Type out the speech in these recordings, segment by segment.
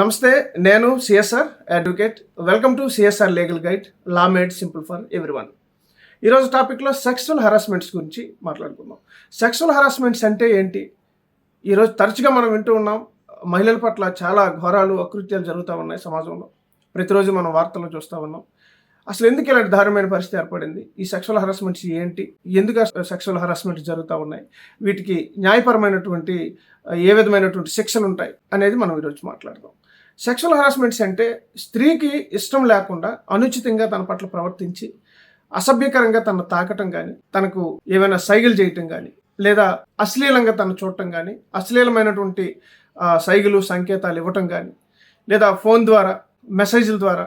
నమస్తే నేను CSR advocate welcome to CSR legal guide law made simple for everyone ఈరోజు టాపిక్లో సెక్సువల్ హరాస్మెంట్స్ గురించి మాట్లాడుకుందాం. సెక్సువల్ హరాస్మెంట్స్ అంటే ఏంటి? ఈరోజు తరచుగా మనం వింటూ ఉన్నాం మహిళల పట్ల చాలా ఘోరాలు అకృత్యాలు జరుగుతూ ఉన్నాయి సమాజంలో. ప్రతిరోజు మనం వార్తల్లో చూస్తూ ఉన్నాం. అసలు ఎందుకు ఇలాంటి దారుణమైన పరిస్థితి ఏర్పడింది? ఈ సెక్షువల్ హరాస్మెంట్స్ ఏంటి? ఎందుకు సెక్షువల్ హరాస్మెంట్ జరుగుతూ ఉన్నాయి? వీటికి న్యాయపరమైనటువంటి ఏ విధమైనటువంటి శిక్షలు ఉంటాయి అనేది మనం ఈరోజు మాట్లాడదాం. సెక్షువల్ హరాస్మెంట్స్ అంటే స్త్రీకి ఇష్టం లేకుండా అనుచితంగా తన పట్ల ప్రవర్తించి అసభ్యకరంగా తను తాకటం కానీ తనకు ఏమైనా సైగలు చేయటం కానీ లేదా అశ్లీలంగా తను చూడటం కానీ అశ్లీలమైనటువంటి సైగలు సంకేతాలు ఇవ్వటం కానీ లేదా ఫోన్ ద్వారా మెసేజ్ల ద్వారా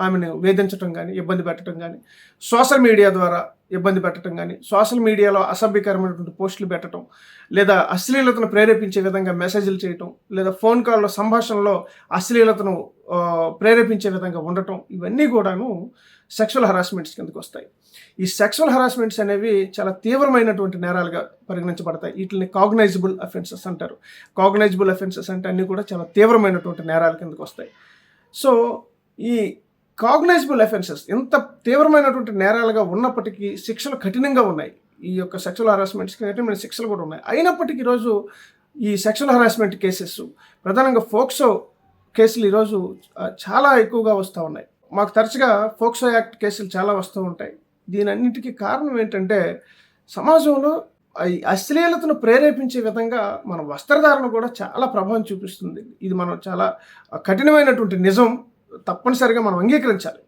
ఆమెను వేధించటం కానీ ఇబ్బంది పెట్టడం కానీ సోషల్ మీడియా ద్వారా ఇబ్బంది పెట్టడం కానీ సోషల్ మీడియాలో అసభ్యకరమైనటువంటి పోస్టులు పెట్టడం లేదా అశ్లీలతను ప్రేరేపించే విధంగా మెసేజ్లు చేయటం లేదా ఫోన్ కాల్లో సంభాషణలో అశ్లీలతను ప్రేరేపించే విధంగా ఉండటం ఇవన్నీ కూడాను సెక్షువల్ హరాస్మెంట్స్ కిందకు వస్తాయి. ఈ సెక్షువల్ హరాస్మెంట్స్ అనేవి చాలా తీవ్రమైనటువంటి నేరాలుగా పరిగణించబడతాయి. వీటిని కాగ్నైజబుల్ అఫెన్సెస్ అంటారు. కాగ్నైజబుల్ అఫెన్సెస్ అంటే అన్నీ కూడా చాలా తీవ్రమైనటువంటి నేరాల కిందకు వస్తాయి. సో ఈ కాగ్నైజబుల్ అఫెన్సెస్ ఎంత తీవ్రమైనటువంటి నేరాలుగా ఉన్నప్పటికీ శిక్షలు కఠినంగా ఉన్నాయి. ఈ యొక్క సెక్షువల్ హరాస్మెంట్స్కి కఠినమైన శిక్షలు కూడా ఉన్నాయి. అయినప్పటికీ ఈరోజు ఈ సెక్షువల్ హరాస్మెంట్ కేసెస్ ప్రధానంగా ఫోక్సో కేసులు ఈరోజు చాలా ఎక్కువగా వస్తూ ఉన్నాయి. మాకు తరచుగా ఫోక్సో యాక్ట్ కేసులు చాలా వస్తూ ఉంటాయి. దీని అన్నిటికీ కారణం ఏంటంటే సమాజంలో ఈ అశ్లీలతను ప్రేరేపించే విధంగా మన వస్త్రధారణ కూడా చాలా ప్రభావం చూపిస్తుంది. ఇది మనం చాలా కఠినమైనటువంటి నిజం. తప్పనిసరిగా మనం అంగీకరించాలి.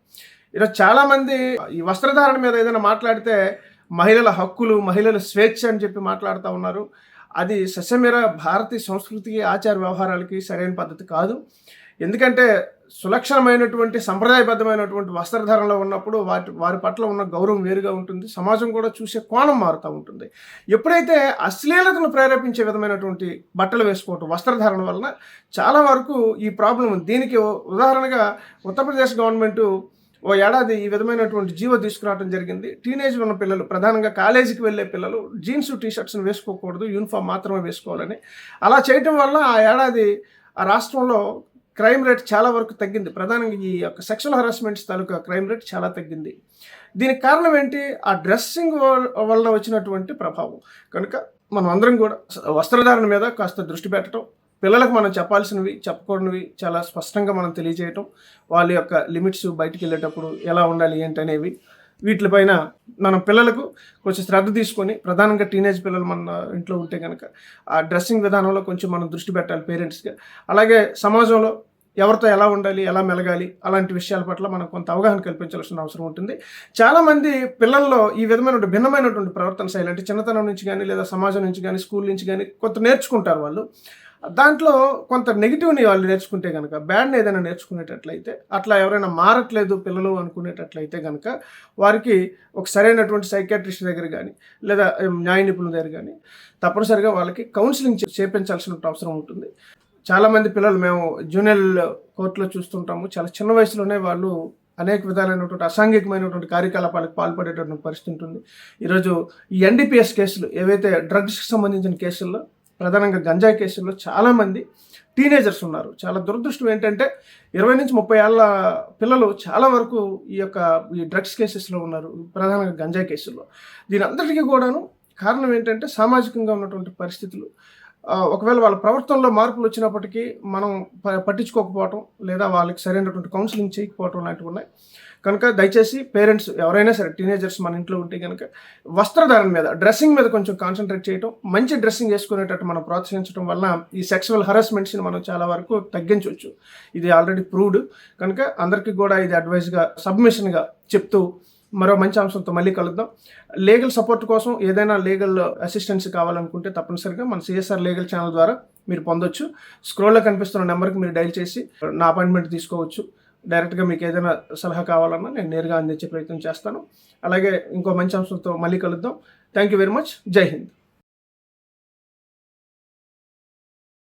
ఈరోజు చాలామంది ఈ వస్త్రధారణ మీద ఏదైనా మాట్లాడితే మహిళల హక్కులు మహిళల స్వేచ్ఛ అని చెప్పి మాట్లాడుతూ ఉన్నారు. అది సస్యమేర భారతీయ సంస్కృతికి ఆచార వ్యవహారాలకి సరైన పద్ధతి కాదు. ఎందుకంటే సులక్షణమైనటువంటి సంప్రదాయబద్ధమైనటువంటి వస్త్రధారణలో ఉన్నప్పుడు వాటి వారి పట్ల ఉన్న గౌరవం వేరుగా ఉంటుంది. సమాజం కూడా చూసే కోణం మారుతూ ఉంటుంది. ఎప్పుడైతే అశ్లీలతను ప్రేరేపించే విధమైనటువంటి బట్టలు వేసుకోవటం వస్త్రధారణ వలన చాలా వరకు ఈ ప్రాబ్లం ఉంది. దీనికి ఉదాహరణగా ఉత్తరప్రదేశ్ గవర్నమెంట్ ఓ ఏడాది ఈ విధమైనటువంటి జీవో తీసుకురావడం జరిగింది. టీనేజ్ ఉన్న పిల్లలు ప్రధానంగా కాలేజీకి వెళ్ళే పిల్లలు జీన్స్ టీ షర్ట్స్ని వేసుకోకూడదు యూనిఫామ్ మాత్రమే వేసుకోవాలని. అలా చేయటం వల్ల ఆ ఏడాది ఆ రాష్ట్రంలో క్రైమ్ రేట్ చాలా వరకు తగ్గింది. ప్రధానంగా ఈ యొక్క సెక్షువల్ హరాస్మెంట్స్ తాలూకా క్రైమ్ రేట్ చాలా తగ్గింది. దీనికి కారణం ఏంటి? ఆ డ్రెస్సింగ్ వల్ల వచ్చినటువంటి ప్రభావం. కనుక మనం అందరం కూడా వస్త్రధారణ మీద కాస్త దృష్టి పెట్టడం పిల్లలకు మనం చెప్పాల్సినవి చెప్పకూడనివి చాలా స్పష్టంగా మనం తెలియజేయటం వాళ్ళ యొక్క లిమిట్స్ బయటికి వెళ్ళేటప్పుడు ఎలా ఉండాలి ఏంటి అనేవి వీటిపైన మనం పిల్లలకు కొంచెం శ్రద్ధ తీసుకొని ప్రధానంగా టీనేజ్ పిల్లలు మన ఇంట్లో ఉంటే కనుక ఆ డ్రెస్సింగ్ విధానంలో కొంచెం మనం దృష్టి పెట్టాలి పేరెంట్స్గా అలాగే సమాజంలో ఎవరితో ఎలా ఉండాలి ఎలా మెలగాలి అలాంటి విషయాల పట్ల మనం కొంత అవగాహన కల్పించాల్సిన అవసరం ఉంటుంది. చాలామంది పిల్లల్లో ఈ విధమైన భిన్నమైనటువంటి ప్రవర్తన శైలి అంటే చిన్నతనం నుంచి కానీ లేదా సమాజం నుంచి కానీ స్కూల్ నుంచి కానీ కొంత నేర్చుకుంటారు వాళ్ళు. దాంట్లో కొంత నెగిటివ్ని వాళ్ళు నేర్చుకుంటే కనుక బ్యాడ్ని ఏదైనా నేర్చుకునేటట్లయితే అట్లా ఎవరైనా మారట్లేదు పిల్లలు అనుకునేటట్లయితే కనుక వారికి ఒక సరైనటువంటి సైకాట్రిస్ట్ దగ్గర కానీ లేదా న్యాయ నిపుణుల దగ్గర కానీ తప్పనిసరిగా వాళ్ళకి కౌన్సిలింగ్ చేపించాల్సిన అవసరం ఉంటుంది. చాలామంది పిల్లలు మేము జూనియర్ కోర్టులో చూస్తుంటాము. చాలా చిన్న వయసులోనే వాళ్ళు అనేక విధాలైనటువంటి అసాంఘికమైనటువంటి కార్యకలాపాలకు పాల్పడేటటువంటి పరిస్థితి ఉంటుంది. ఈరోజు ఈ ఎన్డీపీఎస్ కేసులు ఏవైతే డ్రగ్స్కి సంబంధించిన కేసుల్లో ప్రధానంగా గంజాయి కేసుల్లో చాలామంది టీనేజర్స్ ఉన్నారు. చాలా దురదృష్టం ఏంటంటే ఇరవై నుంచి ముప్పై ఏళ్ళ పిల్లలు చాలా వరకు ఈ యొక్క ఈ డ్రగ్స్ కేసెస్లో ఉన్నారు. ప్రధానంగా గంజాయి కేసుల్లో. దీని అందరికీ కూడాను కారణం ఏంటంటే సామాజికంగా ఉన్నటువంటి పరిస్థితులు. ఒకవేళ వాళ్ళ ప్రవర్తనలో మార్పులు వచ్చినప్పటికీ మనం ప- పట్టించుకోకపోవటం లేదా వాళ్ళకి సరైనటువంటి కౌన్సిలింగ్ చేయకపోవటం లాంటివి ఉన్నాయి. కనుక దయచేసి పేరెంట్స్ ఎవరైనా సరే టీనేజర్స్ మన ఇంట్లో ఉంటే కనుక వస్త్రధారణ మీద డ్రెస్సింగ్ మీద కొంచెం కాన్సన్ట్రేట్ చేయటం మంచి డ్రెస్సింగ్ వేసుకునేటట్టు మనం ప్రోత్సహించడం వల్ల ఈ సెక్సువల్ హరాస్మెంట్స్ని మనం చాలా వరకు తగ్గించవచ్చు. ఇది ఆల్రెడీ ప్రూవ్డ్ కనుక అందరికీ కూడా ఇది అడ్వైస్గా సబ్మిషన్గా చెప్తూ మరో మంచి అంశంతో మళ్ళీ కలుద్దాం. లీగల్ సపోర్ట్ కోసం ఏదైనా లీగల్ అసిస్టెన్స్ కావాలనుకుంటే తప్పనిసరిగా మన సిఎస్ఆర్ లీగల్ ఛానల్ ద్వారా మీరు పొందొచ్చు. స్క్రోల్లో కనిపిస్తున్న నెంబర్కి మీరు డైల్ చేసి నా అపాయింట్మెంట్ తీసుకోవచ్చు. డైరెక్ట్గా మీకు ఏదైనా సలహా కావాలన్నా నేను నేరుగా అందించే ప్రయత్నం చేస్తాను. అలాగే ఇంకో మంచి అంశంతో మళ్ళీ కలుద్దాం. Thank you very much. జై హింద్.